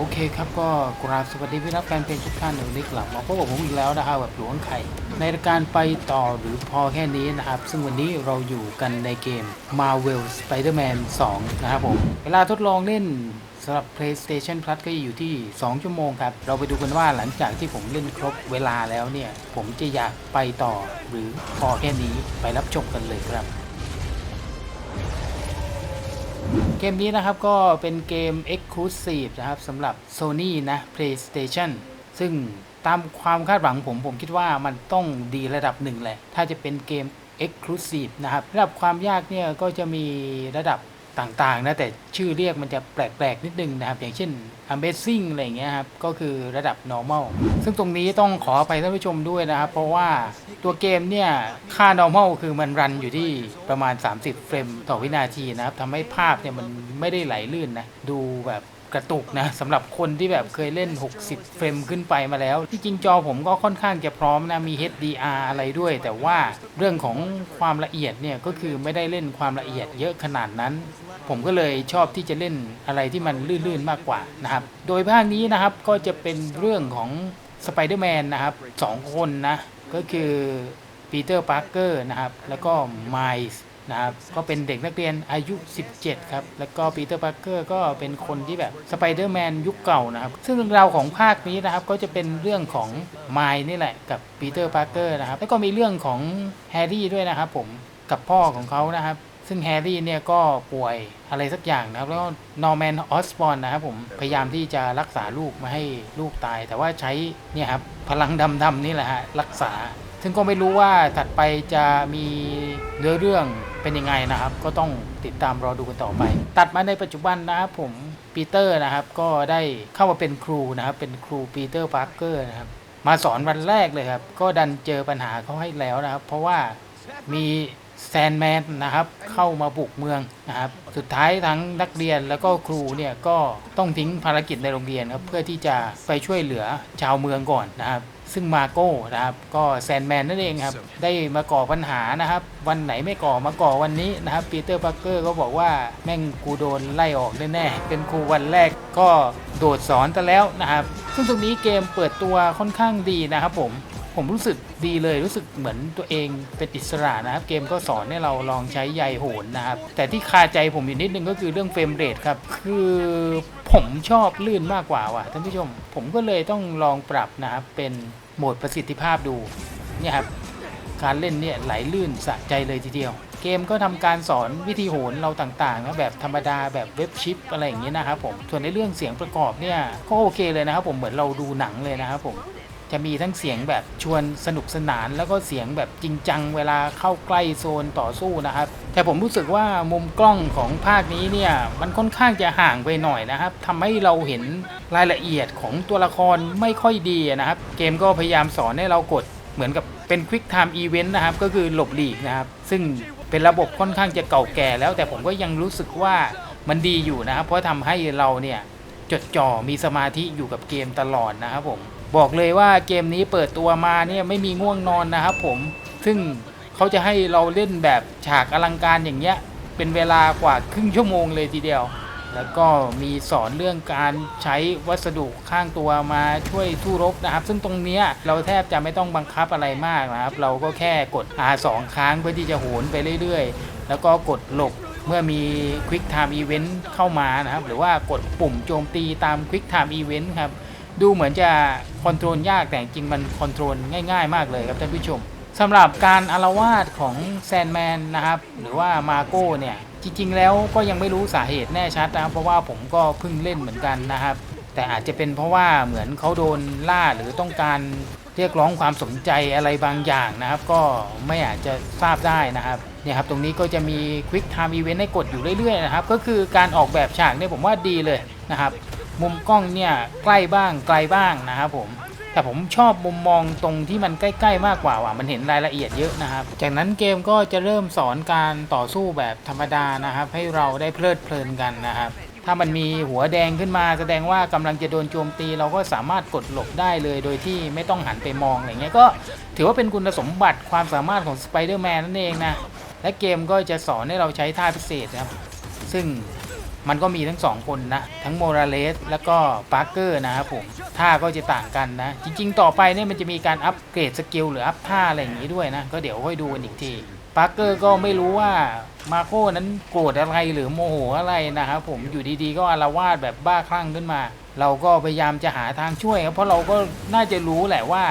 โอเคครับก็กราบสวัสดีพี่นักแฟนเพลงทุกท่านวันนี้กลับมาพบกับผมอีกแล้วนะครับแบบหลวงไข่ ในรายการไปต่อหรือพอแค่นี้นะครับ ซึ่งวันนี้เราอยู่กันในเกม Marvel Spider-Man 2 นะครับผม เวลาทดลองเล่นสำหรับ PlayStation Plus ก็อยู่ที่ 2 ชั่วโมงครับ เราไปดูกันว่าหลังจากที่ผมเล่นครบเวลาแล้วเนี่ย ผมจะอยากไปต่อหรือพอแค่นี้ไปรับชมกันเลยครับ เกมนี้นะครับก็เป็นเกม Exclusive นะครับสำหรับ Sony นะ PlayStation ซึ่งตามความคาดหวังผม ผมคิดว่ามันต้องดีระดับหนึ่งแหละ ถ้าจะเป็นเกม Exclusive นะครับ ระดับความยากเนี่ยก็จะมีระดับ ต่างๆนะแต่ชื่อเรียกมันจะแปลกๆ นิดนึงนะครับ อย่างเช่น Amazing อะไรอย่างเงี้ยครับ ก็คือระดับ normal ซึ่งตรงนี้ต้องขออภัยท่านผู้ชมด้วยนะครับ เพราะว่าตัวเกมเนี่ย ค่า normal คือมันรันอยู่ที่ประมาณ 30 เฟรมต่อวินาทีนะครับทำให้ภาพเนี่ยมันไม่ได้ไหลลื่นนะ ดูแบบ กระตุกนะสำหรับคนที่แบบเคยเล่น 60 เฟรมขึ้นไปมาแล้ว ที่จริงจอผมก็ค่อนข้างจะพร้อมนะ มี HDR อะไรด้วย แต่ว่าเรื่องของความละเอียดเนี่ย ก็คือไม่ได้เล่นความละเอียดเยอะขนาดนั้น ผมก็เลยชอบที่จะเล่นอะไรที่มันลื่นๆมากกว่านะครับ โดยภาคนี้นะครับก็จะเป็นเรื่องของสไปเดอร์แมนนะครับสองคนนะ ก็คือปีเตอร์ พาร์เกอร์นะครับ แล้วก็ไมล์ นะครับก็เป็นเด็กนักเรียนอายุ 17 ครับ แล้วก็ปีเตอร์พาร์เกอร์ก็เป็นคนที่แบบสไปเดอร์แมนยุคเก่านะครับ ซึ่งเรื่องราวของภาคนี้นะครับก็จะเป็นเรื่องของไมล์นี่แหละกับปีเตอร์พาร์เกอร์นะครับ แล้วก็มีเรื่องของแฮร์รี่ด้วยนะครับผมกับพ่อของเขานะครับ ซึ่งแฮร์รี่เนี่ยก็ป่วยอะไรสักอย่างนะครับ แล้วนอร์แมนออสบอนนะครับผมพยายามที่จะรักษาลูกไมาให้ลูกตาย แต่ว่าใช้เนี่ยครับพลังดำๆนี่แหละฮะรักษา ซึ่งก็ไม่รู้ว่าถัดไปจะมีเนื้อเรื่องเป็นยังไงนะครับ ก็ต้องติดตามรอดูกันต่อไป ตัดมาในปัจจุบันนะครับผมปีเตอร์นะครับ ก็ได้เข้ามาเป็นครูนะครับ เป็นครูปีเตอร์พาร์เกอร์นะครับ มาสอนวันแรกเลยครับ ก็ดันเจอปัญหาเขาให้แล้วนะครับ เพราะว่ามีแซนแมนนะครับ เข้ามาบุกเมืองนะครับ สุดท้ายทั้งนักเรียนแล้วก็ครูเนี่ยก็ต้องทิ้งภารกิจในโรงเรียนครับ เพื่อที่จะไปช่วยเหลือชาวเมืองก่อนนะครับ ซึ่งมาโก้นะครับ ก็แซนแมนนั่นเองครับ ได้มาก่อปัญหานะครับ วันไหนไม่ก่อมาก่อวันนี้นะครับปีเตอร์ปักเกอร์ก็บอกว่าแม่งกูโดนไล่ออกแน่ๆเป็นครูวันแรกก็โดดสอนซะแล้วนะครับ ซึ่งตรงนี้เกมเปิดตัวค่อนข้างดีนะครับผม ผมรู้สึกดีเลยรู้สึกเหมือนตัวเองเป็นอิสระนะครับ เกมก็สอนให้เราลองใช้ใยโหนนะครับ แต่ที่คาใจผมอยู่นิดนึงก็คือเรื่องเฟรมเรทครับ คือผมชอบลื่นมากกว่าว่ะท่านผู้ชม ผมก็เลยต้องลองปรับนะครับ เป็นโหมดประสิทธิภาพดูเนี่ยครับการเล่นเนี่ยไหลลื่นสะใจเลยทีเดียว เกมก็ทำการสอนวิธีโหนเราต่างๆนะแบบธรรมดาแบบเว็บชิปอะไรอย่างเงี้ยนะครับผมส่วนในเรื่องเสียงประกอบเนี่ยก็โอเคเลยนะครับผมเหมือนเราดูหนังเลยนะครับผม จะมีทั้งเสียงแบบชวนสนุกสนาน แล้วก็เสียงแบบจริงจังเวลาเข้าใกล้โซนต่อสู้นะครับ แต่ผมรู้สึกว่ามุมกล้องของภาคนี้เนี่ยมันค่อนข้างจะห่างไปหน่อยนะครับทำให้เราเห็นรายละเอียดของตัวละครไม่ค่อยดีนะครับ เกมก็พยายามสอนให้เรากดเหมือนกับเป็น Quick Time Event นะครับ ก็คือหลบหลีกนะครับ ซึ่งเป็นระบบค่อนข้างจะเก่าแก่แล้ว แต่ผมก็ยังรู้สึกว่ามันดีอยู่นะครับ เพราะทำให้เราเนี่ยจดจ่อมีสมาธิอยู่กับเกมตลอดนะครับผม บอกเลยว่าเกมนี้เปิดตัวมาเนี่ยไม่มีง่วงนอนนะครับผมซึ่งเขาจะให้เราเล่นแบบฉากอลังการอย่างเงี้ยเป็นเวลากว่าครึ่งชั่วโมงเลยทีเดียว แล้วก็มีสอนเรื่องการใช้วัสดุข้างตัวมาช่วยสู้รบนะครับ ซึ่งตรงเนี้ยเราแทบจะไม่ต้องบังคับอะไรมากนะครับ เราก็แค่กด R2 ค้างเพื่อที่จะโหนไปเรื่อยๆ แล้วก็กดหลบเมื่อมี Quick Time Event เข้ามานะครับ หรือว่ากดปุ่มโจมตีตาม Quick Time Event ครับ ดูเหมือนจะคอนโทรลยากแต่จริงมันคอนโทรลง่าย ๆ มากเลยครับท่านผู้ชมสำหรับการอารวาสของแซนแมนนะครับหรือว่ามาโก้เนี่ยจริง ๆ แล้วก็ยังไม่รู้สาเหตุแน่ชัดนะครับเพราะว่าผมก็เพิ่งเล่นเหมือนกันนะครับ แต่อาจจะเป็นเพราะว่าเหมือนเขาโดนล่าหรือต้องการเรียกร้องความสนใจอะไรบางอย่างนะครับ ก็ไม่อาจจะทราบได้นะครับเนี่ยครับตรงนี้ก็จะมี Quick Time Event ให้กดอยู่เรื่อยๆนะครับก็คือการออกแบบฉากเนี่ยผมว่าดีเลยนะครับ มุมกล้องเนี่ยใกล้บ้างไกลบ้างนะครับผมแต่ผมชอบมุมมองตรงที่มันใกล้ ๆ มากกว่าว่ะมันเห็นรายละเอียดเยอะนะครับ จากนั้นเกมก็จะเริ่มสอนการต่อสู้แบบธรรมดานะครับ ให้เราได้เพลิดเพลินกันนะครับ ถ้ามันมีหัวแดงขึ้นมาแสดงว่ากำลังจะโดนโจมตี เราก็สามารถกดหลบได้เลย โดยที่ไม่ต้องหันไปมองอะไรเงี้ยก็ถือว่าเป็นคุณสมบัติความสามารถของสไปเดอร์แมนนั่นเองนะและเกมก็จะสอนให้เราใช้ท่าพิเศษนะครับ ซึ่ง มันก็มีทั้งสองคนนะ ทั้งโมราเลสแล้วก็ปาร์เกอร์นะครับผมท่าก็จะต่างกันนะ จริง ๆ ต่อไปเนี่ยมันจะมีการอัปเกรดสกิลหรืออัพท่าอะไรอย่างนี้ด้วยนะ ก็เดี๋ยวค่อยดูกันอีกทีปาร์เกอร์ก็ไม่รู้ว่ามาโก้นั้นโกรธอะไรหรือโมโหอะไรนะครับผมอยู่ดีๆ ก็อารวาสแบบบ้าคลั่งขึ้นมา เราก็พยายามจะหาทางช่วยครับเพราะเราก็น่าจะรู้แหละว่า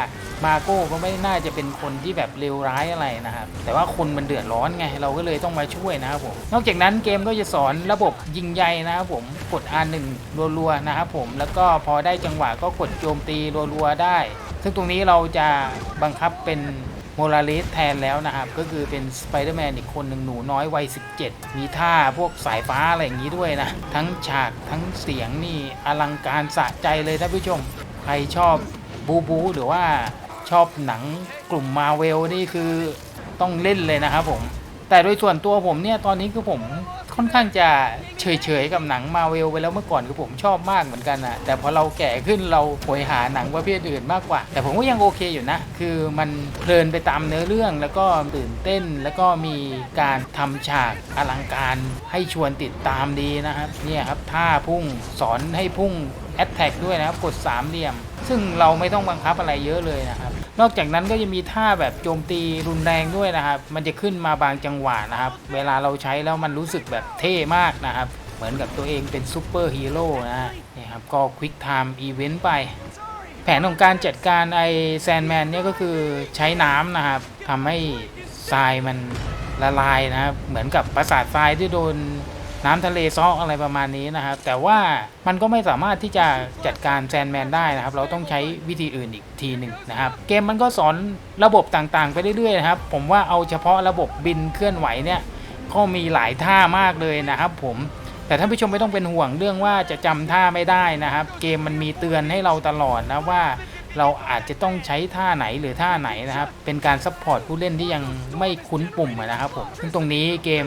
มาโก้ก็ไม่น่าจะเป็นคนที่แบบเลวร้ายอะไรนะครับ แต่ว่าคนมันเดือดร้อนไง เราก็เลยต้องมาช่วยนะครับผม นอกจากนั้นเกมก็จะสอนระบบยิงใยนะครับผมกด R1 รัวๆนะครับผมแล้วก็พอได้จังหวะก็กดโจมตีรัวๆได้ ซึ่งตรงนี้เราจะบังคับเป็น โมราเลสแทนแล้วนะครับ ก็คือเป็นสไปเดอร์แมนอีกคนหนึ่งหนูน้อยวัย 17 มีท่าพวกสายฟ้าอะไรอย่างนี้ด้วยนะ ทั้งฉากทั้งเสียงนี่อลังการสะใจเลยท่านผู้ชม ใครชอบบูบูหรือว่าชอบหนังกลุ่มมาเวลนี่คือต้องเล่นเลยนะครับผม แต่โดยส่วนตัวผมเนี่ยตอนนี้คือผม ค่อนข้างจะเฉยๆกับหนังมาเวลไปแล้วเมื่อก่อนคือผมชอบมากเหมือนกันนะแต่พอเราแก่ขึ้นเราโหยหาหนังประเภทอื่นมากกว่า แต่ผมก็ยังโอเคอยู่นะ คือมันเพลินไปตามเนื้อเรื่องแล้วก็ตื่นเต้นแล้วก็มีการทำฉากอลังการให้ชวนติดตามดีนะครับเนี่ยครับท่าพุ่งสอนให้พุ่งแอตแทกด้วยนะครับกดสามเหลี่ยม ซึ่งเราไม่ต้องบังคับอะไรเยอะเลยนะครับ นอกจากนั้นก็จะมีท่าแบบโจมตีรุนแรงด้วยนะครับ มันจะขึ้นมาบางจังหวะนะครับ เวลาเราใช้แล้วมันรู้สึกแบบเท่มากนะครับ เหมือนกับตัวเองเป็นซูเปอร์ฮีโร่นะนี่ครับก็ควิกไทม์อีเวนต์ไป แผนของการจัดการไอแซนแมนเนี่ยก็คือใช้น้ำนะครับทำให้ทรายมันละลายนะครับ เหมือนกับปราสาททรายที่โดน น้ำทะเลซอกอะไรประมาณนี้นะครับ แต่ว่ามันก็ไม่สามารถที่จะจัดการแซนแมนได้นะครับ เราต้องใช้วิธีอื่นอีกทีหนึ่งนะครับ เกมมันก็สอนระบบต่างๆ ไปเรื่อยๆนะครับ ผมว่าเอาเฉพาะระบบบินเคลื่อนไหวเนี่ยก็มีหลายท่ามากเลยนะครับ ผมแต่ท่านผู้ชมไม่ต้องเป็นห่วงเรื่องว่าจะจำท่าไม่ได้นะครับ เกมมันมีเตือนให้เราตลอดนะว่าเราอาจจะต้องใช้ท่าไหนหรือท่าไหนนะครับ เป็นการซัพพอร์ตผู้เล่นที่ยังไม่คุ้นปุ่มนะครับผมซึ่งตรงนี้เกม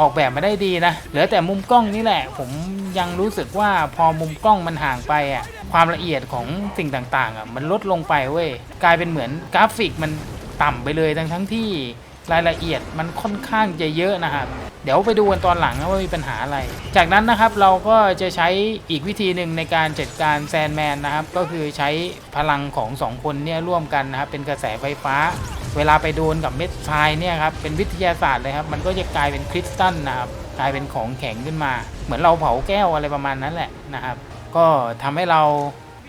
ออกแบบมาได้ดีนะเหลือแต่มุมกล้องนี่แหละ ผมยังรู้สึกว่าพอมุมกล้องมันห่างไปอะความละเอียดของสิ่งต่างๆอะมันลดลงไปเว้ยกลายเป็นเหมือนกราฟิกมันต่ำไปเลยทั้งทั้งที่รายละเอียดมันค่อนข้างจะเยอะนะครับ เดี๋ยวไปดูกันตอนหลังนะว่ามีปัญหาอะไร จากนั้นนะครับเราก็จะใช้อีกวิธีหนึ่งในการจัดการแซนแมนนะครับ ก็คือใช้พลังของสองคนเนี่ยร่วมกันนะครับเป็นกระแสไฟฟ้า เวลาไปโดนกับเม็ดทรายเนี่ยครับเป็นวิทยาศาสตร์เลยครับ มันก็จะกลายเป็นคริสตัลนะครับกลายเป็นของแข็งขึ้นมา เหมือนเราเผาแก้วอะไรประมาณนั้นแหละนะครับ ก็ทำให้เรา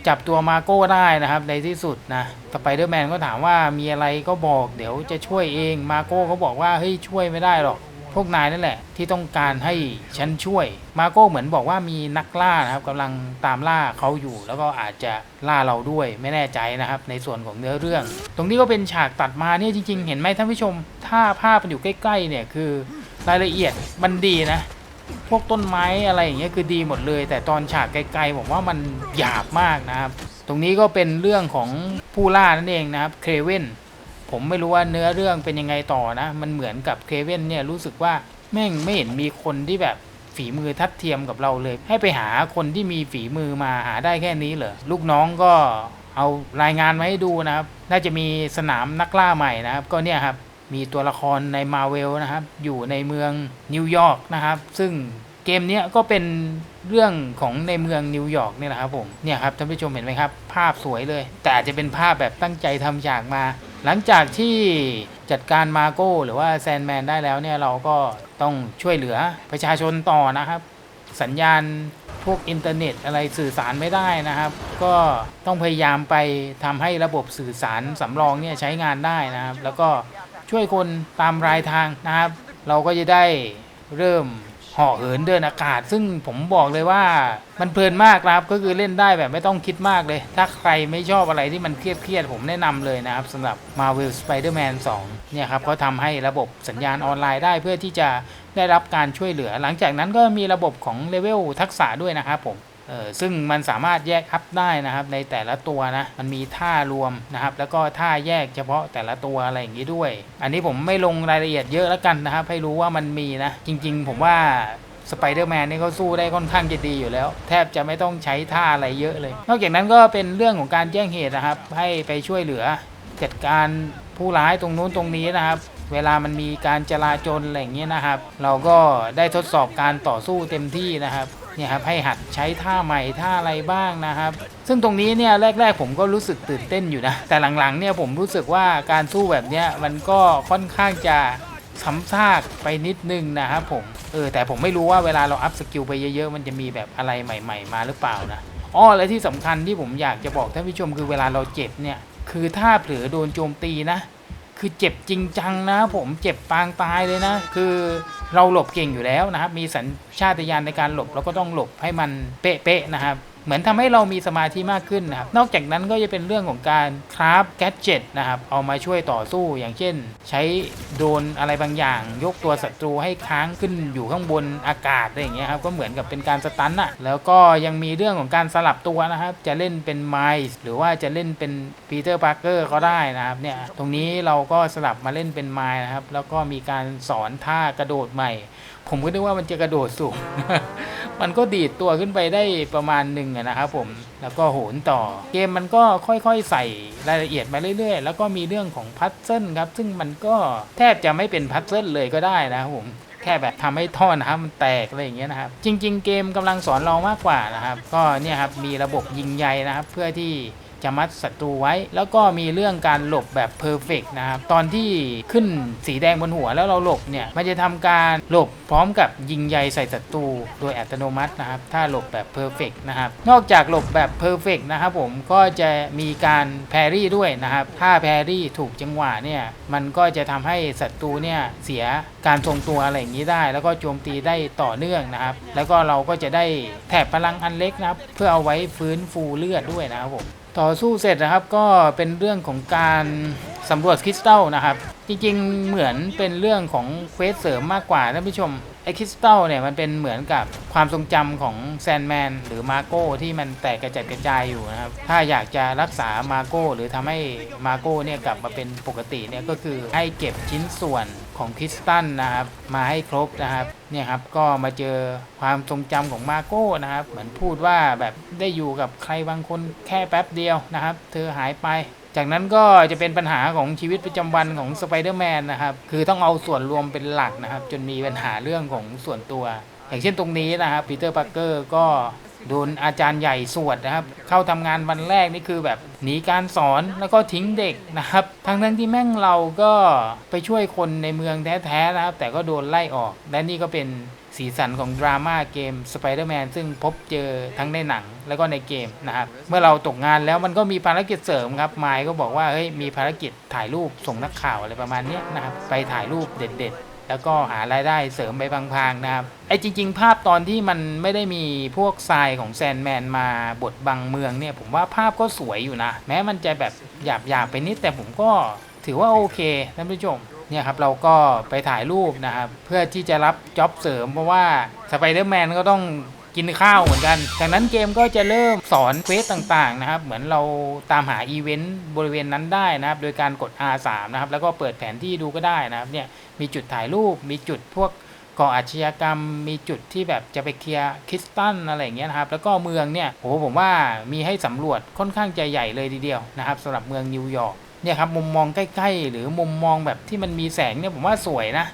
จับตัวมาโก้ได้นะครับในที่สุดนะสไปเดอร์แมนก็ถามว่ามีอะไรก็บอก เดี๋ยวจะช่วยเองมาโก้เขาบอกว่าเฮ้ยช่วยไม่ได้หรอก พวกนายนั่นแหละ ที่ต้องการให้ฉันช่วย มาโก้เหมือนบอกว่ามีนักล่านะครับกำลังตามล่าเขาอยู่ แล้วก็อาจจะล่าเราด้วยไม่แน่ใจนะครับ ในส่วนของเนื้อเรื่อง ตรงนี้ก็เป็นฉากตัดมาเนี่ยจริง ๆ เห็นไหมท่านผู้ชม ถ้าภาพมันอยู่ใกล้ๆเนี่ยคือรายละเอียดมันดีนะพวกต้นไม้อะไรอย่างเงี้ยคือดีหมดเลย แต่ตอนฉากไกลๆผมว่ามันหยาบมากนะครับ ตรงนี้ก็เป็นเรื่องของผู้ล่านั่นเองนะครับเคเวน ผมไม่รู้ว่าเนื้อเรื่องเป็นยังไงต่อนะ มันเหมือนกับเคเวนเนี่ยรู้สึกว่าแม่งไม่เห็นมีคนที่แบบฝีมือทัดเทียมกับเราเลย ให้ไปหาคนที่มีฝีมือมาหาได้แค่นี้เหรอลูกน้องก็เอารายงานมาให้ดูนะครับ น่าจะมีสนามนักล่าใหม่นะครับ ก็เนี่ยครับ มีตัวละครในมาเวลนะครับ อยู่ในเมืองนิวยอร์กนะครับ ซึ่งเกมนี้ก็เป็นเรื่องของในเมืองนิวยอร์กนี่แหละครับผม เนี่ยครับท่านผู้ชมเห็นไหมครับ ภาพสวยเลย แต่อาจจะเป็นภาพแบบตั้งใจทำฉากมา หลังจากที่จัดการมาโก้หรือว่าแซนแมนได้แล้วเนี่ยเราก็ต้องช่วยเหลือประชาชนต่อนะครับ สัญญาณพวกอินเทอร์เน็ตอะไรสื่อสารไม่ได้นะครับ ก็ต้องพยายามไปทำให้ระบบสื่อสารสำรองเนี่ยใช้งานได้นะครับ แล้วก็ช่วยคนตามรายทางนะครับ เราก็จะได้เริ่ม ห่อเหินเดินอากาศ ซึ่งผมบอกเลยว่ามันเพลินมากครับก็คือเล่นได้แบบไม่ต้องคิดมากเลย ถ้าใครไม่ชอบอะไรที่มันเครียดๆผมแนะนำเลยนะครับสำหรับ Marvel Spider-Man 2 เนี่ยครับเขาทำให้ระบบสัญญาณออนไลน์ได้เพื่อที่จะได้รับการช่วยเหลือ หลังจากนั้นก็มีระบบของเลเวลทักษะด้วยนะครับผม เออซึ่งมันสามารถแยกอัพได้นะครับในแต่ละตัวนะ มันมีท่ารวมนะครับ แล้วก็ท่าแยกเฉพาะแต่ละตัวอะไรอย่างนี้ด้วย อันนี้ผมไม่ลงรายละเอียดเยอะแล้วกันนะครับ ให้รู้ว่ามันมีนะ จริง ๆ ผมว่าสไปเดอร์แมนนี่เขาสู้ได้ค่อนข้างจะดีอยู่แล้ว แทบจะไม่ต้องใช้ท่าอะไรเยอะเลย นอกจากนั้นก็เป็นเรื่องของการแจ้งเหตุนะครับ ให้ไปช่วยเหลือจัดการผู้ร้ายตรงนู้นตรงนี้นะครับ เวลามันมีการจลาจลอะไรอย่างเงี้ยนะครับ เราก็ได้ทดสอบการต่อสู้เต็มที่นะครับ เนี่ยครับให้หัดใช้ท่าใหม่ท่าอะไรบ้างนะครับ ซึ่งตรงนี้เนี่ยแรก ๆ ผมก็รู้สึกตื่นเต้นอยู่นะ แต่หลังๆเนี่ยผมรู้สึกว่าการสู้แบบเนี้ยมันก็ค่อนข้างจะซ้ำซากไปนิดนึงนะครับผม เออแต่ผมไม่รู้ว่าเวลาเราอัพสกิลไปเยอะๆ มันจะมีแบบอะไรใหม่ ๆ มาหรือเปล่านะ อ้อและที่สำคัญที่ผมอยากจะบอกท่านผู้ชมคือเวลาเราเจ็บเนี่ย คือถ้าเผลอโดนโจมตีนะ คือเจ็บจริงจังนะผมเจ็บปางตายเลยนะ คือเราหลบเก่งอยู่แล้วนะครับ มีสัญชาตญาณในการหลบเราก็ต้องหลบให้มันเป๊ะๆนะครับ เหมือนทำให้เรามีสมาธิมากขึ้นนะครับ นอกจากนั้นก็จะเป็นเรื่องของการคราฟแกดเจ็ตนะครับ เอามาช่วยต่อสู้อย่างเช่น ใช้โดนอะไรบางอย่าง ยกตัวศัตรูให้ค้างขึ้นอยู่ข้างบนอากาศอะไรอย่างเงี้ยครับก็เหมือนกับเป็นการสตันอะแล้วก็ยังมีเรื่องของการสลับตัวนะครับ จะเล่นเป็นไมล์หรือว่าจะเล่นเป็นปีเตอร์พาร์เกอร์ก็ได้นะครับเนี่ยตรงนี้เราก็สลับมาเล่นเป็นไมล์นะครับ แล้วก็มีการสอนท่ากระโดดใหม่ ผมก็นึกว่ามันจะกระโดดสูง มันก็ดีดตัวขึ้นไปได้ประมาณหนึ่งนะครับผม แล้วก็โหนต่อ เกมมันก็ค่อยๆใส่รายละเอียดมาเรื่อยๆ แล้วก็มีเรื่องของพัซเซิลครับ ซึ่งมันก็แทบจะไม่เป็นพัซเซิลเลยก็ได้นะครับผมแค่แบบทำให้ท่อน้ำมันแตกอะไรอย่างเงี้ยนะครับ จริง ๆ เกมกำลังสอนเรามากกว่านะครับ ก็เนี่ยครับมีระบบยิงใยนะครับ เพื่อที่ จะมัดศัตรูไว้ แล้วก็มีเรื่องการหลบแบบเพอร์เฟกนะครับตอนที่ขึ้นสีแดงบนหัวแล้วเราหลบเนี่ยมันจะทำการหลบพร้อมกับยิงใยใส่ศัตรูโดยอัตโนมัตินะครับถ้าหลบแบบเพอร์เฟกนะครับนอกจากหลบแบบเพอร์เฟกนะครับผมก็จะมีการแพรรี่ด้วยนะครับถ้าแพรรี่ถูกจังหวะเนี่ยมันก็จะทำให้ศัตรูเนี่ยเสียการทรงตัวอะไรอย่างนี้ได้ แล้วก็โจมตีได้ต่อเนื่องนะครับ แล้วก็เราก็จะได้แถบพลังอันเล็กนะครับ เพื่อเอาไว้ฟื้นฟูเลือดด้วยนะครับผม ต่อสู้เสร็จนะครับก็เป็นเรื่องของการสำรวจคริสตัลนะครับ จริงๆเหมือนเป็นเรื่องของเควสเสริมมากกว่าท่านผู้ชม ไอคริสตัลเนี่ยมันเป็นเหมือนกับความทรงจำของแซนแมนหรือมาโก้ที่มันแตกกระจัดกระจายอยู่นะครับ ถ้าอยากจะรักษามาโก้หรือทำให้มาโก้เนี่ยกลับมาเป็นปกติเนี่ยก็คือให้เก็บชิ้นส่วนของคริสตัลนะครับ มาให้ครบนะครับเนี่ยครับก็มาเจอความทรงจำของมาโก้นะครับ เหมือนพูดว่าแบบได้อยู่กับใครบางคนแค่แป๊บเดียวนะครับ เธอหายไป จากนั้นก็จะเป็นปัญหาของชีวิตประจำวันของสไปเดอร์แมนนะครับ คือต้องเอาส่วนรวมเป็นหลักนะครับ จนมีปัญหาเรื่องของส่วนตัว อย่างเช่นตรงนี้นะครับปีเตอร์ปาร์เกอร์ก็โดนอาจารย์ใหญ่สวดนะครับ เข้าทำงานวันแรกนี่คือแบบหนีการสอนแล้วก็ทิ้งเด็กนะครับ ทั้งทั้งที่แม่งเราก็ไปช่วยคนในเมืองแท้ๆนะครับ แต่ก็โดนไล่ออก และนี่ก็เป็น สีสันของดราม่าเกม Spider-Man ซึ่งพบเจอทั้งในหนังแล้วก็ในเกมนะครับ เมื่อเราตกงานแล้วมันก็มีภารกิจเสริมครับไมค์ก็บอกว่าเฮ้ยมีภารกิจถ่ายรูปส่งนักข่าวอะไรประมาณนี้นะครับไปถ่ายรูปเด็ดๆ แล้วก็หารายได้เสริมไปพางๆนะครับไอ้จริง ๆ ภาพตอนที่มันไม่ได้มีพวกทรายของแซนแมนมาบดบังเมืองเนี่ยผมว่าภาพก็สวยอยู่นะ แม้มันจะแบบหยาบๆไปนิดแต่ผมก็ถือว่าโอเคท่านผู้ชม เนี่ยครับเราก็ไปถ่ายรูปนะครับ เพื่อที่จะรับจ็อบเสริมเพราะว่าสไปเดอร์แมนก็ต้องกินข้าวเหมือนกัน จากนั้นเกมก็จะเริ่มสอนเควสต่างๆนะครับ เหมือนเราตามหาอีเวนต์บริเวณนั้นได้นะครับ โดยการกด R3 นะครับ แล้วก็เปิดแผนที่ดูก็ได้นะครับ เนี่ย มีจุดถ่ายรูป มีจุดพวกก่ออาชญากรรม มีจุดที่แบบจะไปเคลียร์คริสตันอะไรอย่างเงี้ยนะครับ แล้วก็เมืองเนี่ย โห ผมว่ามีให้สำรวจค่อนข้างจะใหญ่เลยทีเดียวนะครับสำหรับเมืองนิวยอร์ก เนี่ยครับมุมมองใกล้ๆ หรือมุมมองแบบที่มันมีแสงเนี่ยผมว่าสวยนะ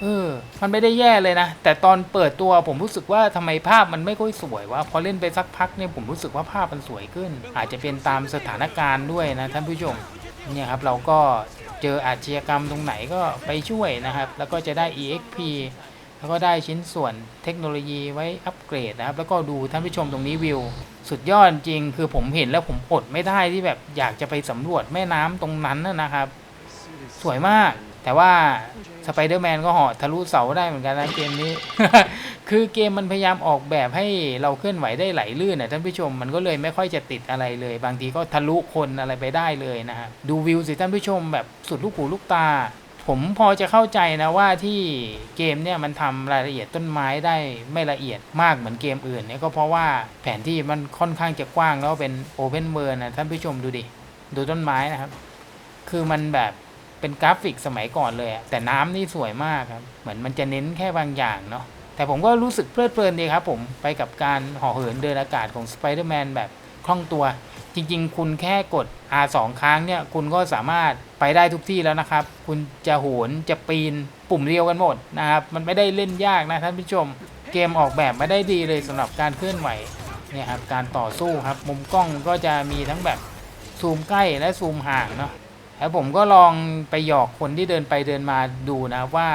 เออ มันไม่ได้แย่เลยนะ แต่ตอนเปิดตัวผมรู้สึกว่าทำไมภาพมันไม่ค่อยสวยวะพอเล่นไปสักพักเนี่ยผมรู้สึกว่าภาพมันสวยขึ้น อาจจะเป็นตามสถานการณ์ด้วยนะท่านผู้ชม เนี่ยครับเราก็เจออาชญากรรมตรงไหนก็ไปช่วยนะครับ แล้วก็จะได้ EXP แล้วก็ได้ชิ้นส่วนเทคโนโลยีไว้อัปเกรดนะครับ แล้วก็ดูท่านผู้ชมตรงนี้วิว สุดยอดจริง คือผมเห็นแล้วผมอดไม่ได้ที่แบบอยากจะไปสำรวจแม่น้ำตรงนั้นนะครับ สวยมาก แต่ว่าสไปเดอร์แมนก็หาะทะลุเสาได้เหมือนกันนะเกมนี้ คือเกมมันพยายามออกแบบให้เราเคลื่อนไหวได้ไหลลื่นนะท่านผู้ชมมันก็เลยไม่ค่อยจะติดอะไรเลย บางทีก็ทะลุคนอะไรไปได้เลยนะฮะดูวิวสิท่านผู้ชมแบบสุดลูกหูลูกตา ผมพอจะเข้าใจนะว่าที่เกมเนี่ยมันทำรายละเอียดต้นไม้ได้ไม่ละเอียดมากเหมือนเกมอื่นเนี่ยก็เพราะว่าแผนที่มันค่อนข้างจะกว้างแล้วเป็นโอเพนเวิร์นะท่านผู้ชมดูดิ ดูต้นไม้นะครับ คือมันแบบเป็นกราฟิกสมัยก่อนเลย แต่น้ำนี่สวยมากครับ เหมือนมันจะเน้นแค่บางอย่างเนาะแต่ผมก็รู้สึกเพลิดเพลินดีครับผมไปกับการห่อเหินเดินอากาศของสไปเดอร์แมนแบบคล่องตัว จริง ๆ คุณแค่กด R 2ครั้งเนี่ยคุณก็สามารถไปได้ทุกที่แล้วนะครับ คุณจะโหนจะปีนปุ่มเดียวกันหมดนะครับ มันไม่ได้เล่นยากนะท่านผู้ชม เกมออกแบบมาได้ดีเลยสำหรับการเคลื่อนไหวเนี่ยครับการต่อสู้ครับ มุมกล้องก็จะมีทั้งแบบซูมใกล้และซูมห่างเนาะแล้วผมก็ลองไปหยอกคนที่เดินไปเดินมาดูนะว่า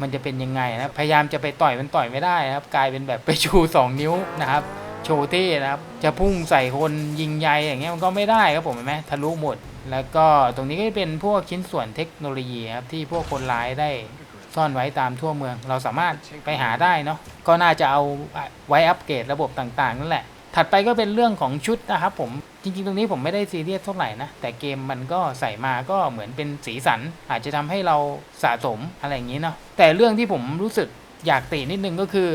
มันจะเป็นยังไงนะพยายามจะไปต่อยมันต่อยไม่ได้นะครับ กลายเป็นแบบไปชู 2 นิ้วนะครับ โชว์เท่นะครับ จะพุ่งใส่คนยิงใยอย่างเงี้ยมันก็ไม่ได้ครับผมเห็นไหมทะลุหมด แล้วก็ตรงนี้ก็จะเป็นพวกชิ้นส่วนเทคโนโลยีครับที่พวกคนร้ายได้ซ่อนไว้ตามทั่วเมือง เราสามารถไปหาได้เนาะก็น่าจะเอาไว้อัปเกรดระบบต่างๆนั่นแหละ ถัดไปก็เป็นเรื่องของชุดนะครับผมจริงๆ ตรงนี้ผมไม่ได้ซีเรียสเท่าไหร่นะ แต่เกมมันก็ใส่มาก็เหมือนเป็นสีสัน อาจจะทำให้เราสะสมอะไรอย่างนี้เนาะแต่เรื่องที่ผมรู้สึกอยากตินิดนึงก็คือ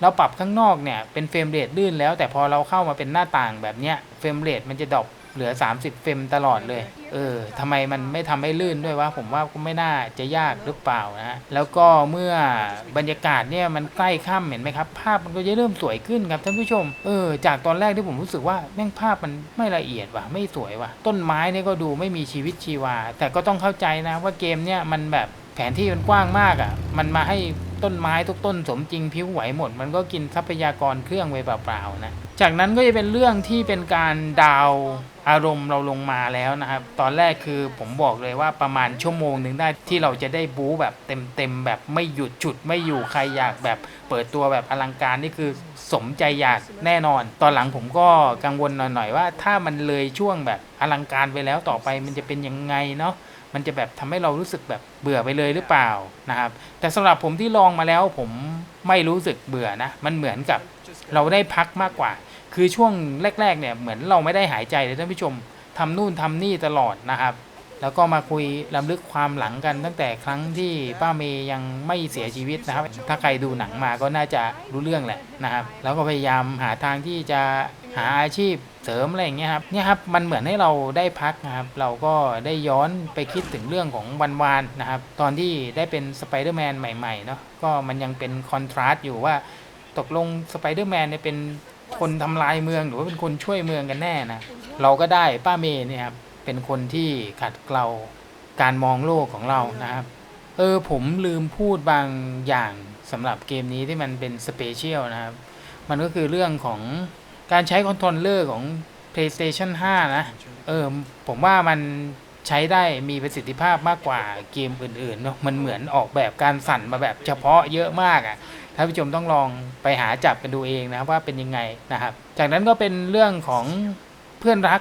เราปรับข้างนอกเนี่ยเป็นเฟรมเรทลื่นแล้ว แต่พอเราเข้ามาเป็นหน้าต่างแบบเนี้ยเฟรมเรทมันจะดรอปเหลือ 30 เฟรมตลอดเลย เออทำไมมันไม่ทำให้ลื่นด้วยวะ ผมว่าก็ไม่น่าจะยากหรือเปล่านะฮะแล้วก็เมื่อบรรยากาศเนี่ยมันใกล้ค่ำเห็นไหมครับ ภาพมันก็จะเริ่มสวยขึ้นครับท่านผู้ชม เออ จากตอนแรกที่ผมรู้สึกว่าแม่งภาพมันไม่ละเอียดว่ะ ไม่สวยว่ะ ต้นไม้เนี่ยก็ดูไม่มีชีวิตชีวา แต่ก็ต้องเข้าใจนะว่าเกมเนี่ยมันแบบแผนที่มันกว้างมากอะ่ะ มันมาให้ ต้นไม้ทุกต้นสมจริงพิ้วไหวหมด มันก็กินทรัพยากรเครื่องไปเปล่าๆนะจากนั้นก็จะเป็นเรื่องที่เป็นการดาวอารมณ์เราลงมาแล้วนะครับ ตอนแรกคือผมบอกเลยว่าประมาณชั่วโมงหนึ่งได้ที่เราจะได้บู๊แบบเต็มๆแบบไม่หยุดฉุดไม่อยู่ใครอยากแบบเปิดตัวแบบอลังการนี่คือสมใจอยากแน่นอน ตอนหลังผมก็กังวลหน่อยๆว่า ถ้ามันเลยช่วงแบบอลังการไปแล้วต่อไปมันจะเป็นยังไงเนาะ มันจะแบบทำให้เรารู้สึกแบบเบื่อไปเลยหรือเปล่านะครับ แต่สำหรับผมที่ลองมาแล้วผมไม่รู้สึกเบื่อนะมันเหมือนกับเราได้พักมากกว่า คือช่วงแรก ๆ เนี่ยเหมือนเราไม่ได้หายใจเลยท่านผู้ชมทำนู่นทำนี่ตลอดนะครับ แล้วก็มาคุยลำลึกความหลังกันตั้งแต่ครั้งที่ป้าเมย์ยังไม่เสียชีวิตนะครับ ถ้าใครดูหนังมาก็น่าจะรู้เรื่องแหละนะครับ แล้วก็พยายามหาทางที่จะหาอาชีพ เสริมอะไรอย่างเงี้ยครับเนี่ยครับมันเหมือนให้เราได้พักนะครับเราก็ได้ย้อนไปคิดถึงเรื่องของวันวานนะครับตอนที่ได้เป็นสไปเดอร์แมนใหม่ๆเนาะก็มันยังเป็นคอนทราสต์อยู่ว่าตกลงสไปเดอร์แมนเนี่ยเป็นคนทำลายเมืองหรือว่าเป็นคนช่วยเมืองกันแน่นะเราก็ได้ป้าเมย์เนี่ยครับเป็นคนที่ขัดเกลาการมองโลกของเรานะครับเออผมลืมพูดบางอย่างสำหรับเกมนี้ที่มันเป็นสเปเชียลนะครับ มันก็คือเรื่องของ การใช้คอนโทรลเลอร์ของ PlayStation 5 นะ เออ ผมว่ามันใช้ได้มีประสิทธิภาพมากกว่าเกมอื่นๆเนาะมันเหมือนออกแบบการสั่นมาแบบเฉพาะเยอะมากอะ่ะท่านผู้ชมต้องลองไปหาจับกันดูเองนะครับว่าเป็นยังไงนะครับ จากนั้นก็เป็นเรื่องของเพื่อนรัก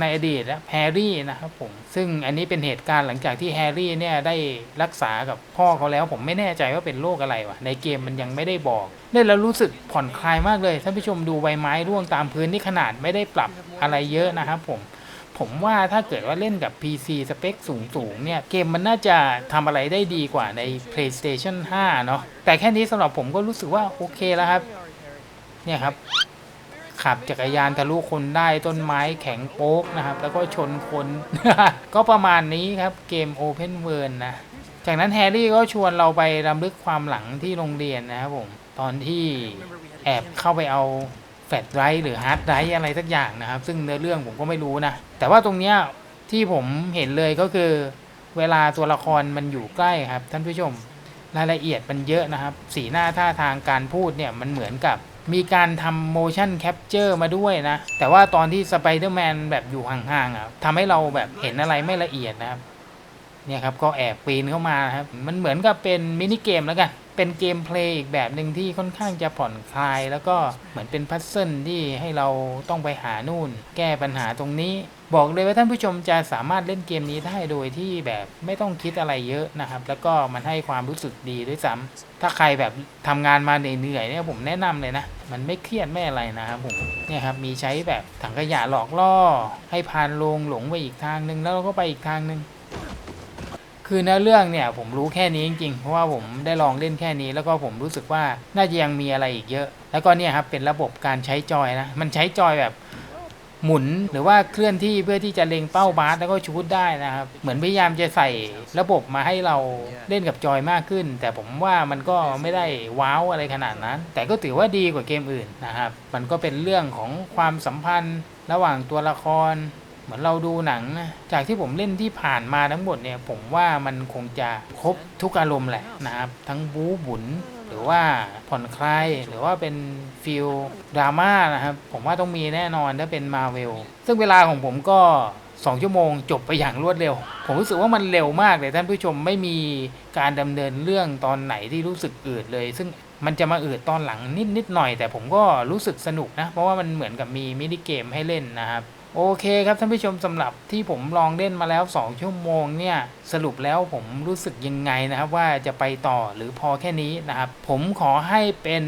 ในอดีตแฮร์รี่นะครับผมซึ่งอันนี้เป็นเหตุการณ์หลังจากที่แฮร์รี่เนี่ยได้รักษากับพ่อเขาแล้ว ผมไม่แน่ใจว่าเป็นโรคอะไรวะในเกมมันยังไม่ได้บอกเล่นแล้วรู้สึกผ่อนคลายมากเลยท่านผู้ชมดูใบไม้ร่วงตามพื้นนี่ขนาดไม่ได้ปรับอะไรเยอะนะครับผมผมว่าถ้าเกิดว่าเล่นกับ PC สเปคสูงๆเนี่ย เกมมันน่าจะทำอะไรได้ดีกว่าใน PlayStation 5 เนาะแต่แค่นี้สำหรับผมก็รู้สึกว่าโอเคแล้วครับ เนี่ยครับ ขับจักรยานทะลุคนได้ต้นไม้แข็งโป๊กนะครับ แล้วก็ชนคน ก็ประมาณนี้ครับเกม Open World นะ จากนั้นแฮร์รี่ก็ชวนเราไปรำลึกความหลังที่โรงเรียนนะครับผม ตอนที่แอบเข้าไปเอาแฟลชไดรฟ์หรือฮาร์ดไดรฟ์อะไรสักอย่างนะครับ ซึ่งเนื้อเรื่องผมก็ไม่รู้นะ แต่ว่าตรงเนี้ยที่ผมเห็นเลยก็คือ เวลาตัวละครมันอยู่ใกล้ครับท่านผู้ชมรายละเอียดมันเยอะนะครับ สีหน้าท่าทางการพูดเนี่ยมันเหมือนกับ มีการทำ motion capture มาด้วยนะ แต่ว่าตอนที่สไปเดอร์แมนแบบอยู่ห่างๆอะทำให้เราแบบเห็นอะไรไม่ละเอียดนะครับ เนี่ยครับก็แอบปีนเข้ามาครับ มันเหมือนกับเป็นมินิเกมแล้วกัน เป็นเกมเพลย์อีกแบบหนึ่งที่ค่อนข้างจะผ่อนคลาย แล้วก็เหมือนเป็นพัซเซิลที่ให้เราต้องไปหานู่น แก้ปัญหาตรงนี้ บอกเลยว่าท่านผู้ชมจะสามารถเล่นเกมนี้ได้โดยที่แบบไม่ต้องคิดอะไรเยอะนะครับ แล้วก็มันให้ความรู้สึกดีด้วยซ้ำถ้าใครแบบทำงานมาเหนื่อยๆเนี่ยผมแนะนำเลยนะ มันไม่เครียดไม่อะไรนะครับผมเนี่ยครับมีใช้แบบถังขยะหลอกล่อ ให้พานลงหลงไปอีกทางหนึ่งแล้วเราก็ไปอีกทางหนึ่งคือเนื้อเรื่องเนี่ยผมรู้แค่นี้จริงๆ เพราะว่าผมได้ลองเล่นแค่นี้ แล้วก็ผมรู้สึกว่าน่าจะยังมีอะไรอีกเยอะ แล้วก็เนี่ยครับเป็นระบบการใช้จอยนะ มันใช้จอยแบบ หมุนหรือว่าเคลื่อนที่เพื่อที่จะเล็งเป้าบาสแล้วก็ชูดได้นะครับ เหมือนพยายามจะใส่ระบบมาให้เราเล่นกับจอยมากขึ้น แต่ผมว่ามันก็ไม่ได้ว้าวอะไรขนาดนั้น แต่ก็ถือว่าดีกว่าเกมอื่นนะครับ มันก็เป็นเรื่องของความสัมพันธ์ระหว่างตัวละคร เหมือนเราดูหนังนะจากที่ผมเล่นที่ผ่านมาทั้งหมดเนี่ย ผมว่ามันคงจะครบทุกอารมณ์แหละนะครับ ทั้งบู๊บุญหรือว่าผ่อนคลายหรือว่าเป็นฟิลดราม่านะครับ ผมว่าต้องมีแน่นอนถ้าเป็นมาเวลซึ่งเวลาของผมก็ 2 ชั่วโมงจบไปอย่างรวดเร็ว ผมรู้สึกว่ามันเร็วมากเลยท่านผู้ชมไม่มีการดำเนินเรื่องตอนไหนที่รู้สึกอืดเลย ซึ่งมันจะมาอืดตอนหลังนิดนิดหน่อย แต่ผมก็รู้สึกสนุกนะ เพราะว่ามันเหมือนกับมีมินิเกมให้เล่นนะครับ โอเคครับท่านผู้ชมสำหรับที่ผมลองเล่นมาแล้ว 2 ชั่วโมงเนี่ยสรุปแล้วผมรู้สึกยังไงนะครับ ว่าจะไปต่อหรือพอแค่นี้นะครับ ผมขอให้เป็น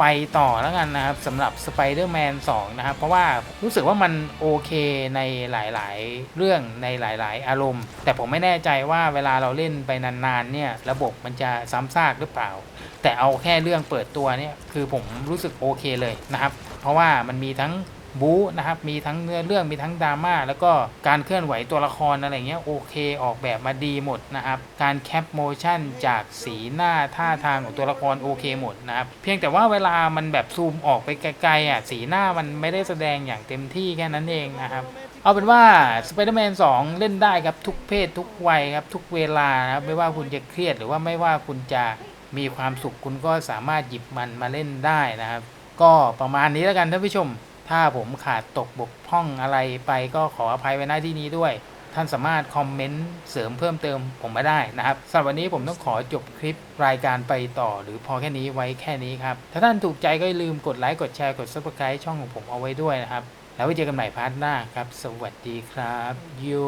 ไปต่อแล้วกันนะครับสำหรับ Spider-Man 2 นะครับ เพราะว่ารู้สึกว่ามันโอเคในหลาย ๆ เรื่องในหลาย ๆ อารมณ์ แต่ผมไม่แน่ใจว่าเวลาเราเล่นไปนาน ๆ เนี่ย ระบบมันจะซ้ำซากหรือเปล่า แต่เอาแค่เรื่องเปิดตัวเนี่ย คือผมรู้สึกโอเคเลยนะครับ เพราะว่ามันมีทั้ง บู๊นะครับ มีทั้งเนื้อเรื่องมีทั้งดราม่าแล้วก็การเคลื่อนไหวตัวละครอะไรเงี้ยโอเคออกแบบมาดีหมดนะครับ การแคปโมชั่นจากสีหน้าท่าทางของตัวละครโอเคหมดนะครับ เพียงแต่ว่าเวลามันแบบซูมออกไปไกลๆอะสีหน้ามันไม่ได้แสดงอย่างเต็มที่แค่นั้นเองนะครับเอาเป็นว่า Spider-Man 2 เล่นได้ครับทุกเพศทุกวัยครับทุกเวลานะครับไม่ว่าคุณจะเครียดหรือว่าไม่ว่าคุณจะมีความสุขคุณก็สามารถหยิบมันมาเล่นได้นะครับ ก็ประมาณนี้แล้วกันท่านผู้ชม ถ้าผมขาดตกบกพร่องอะไรไปก็ขออภัยไว้หน้าที่นี้ด้วย ท่านสามารถคอมเมนต์เสริมเพิ่มเติมผมมาได้นะครับสำหรับวันนี้ผมต้องขอจบคลิปรายการไปต่อ หรือพอแค่นี้ไว้แค่นี้ครับ ถ้าท่านถูกใจก็อย่าลืมกดไลค์กดแชร์กดซับสไคร b ์ช่องของผมเอาไว้ด้วยนะครับ แล้วไว้เจอกันใหม่พาร์ทหน้าครับ สวัสดีครับยู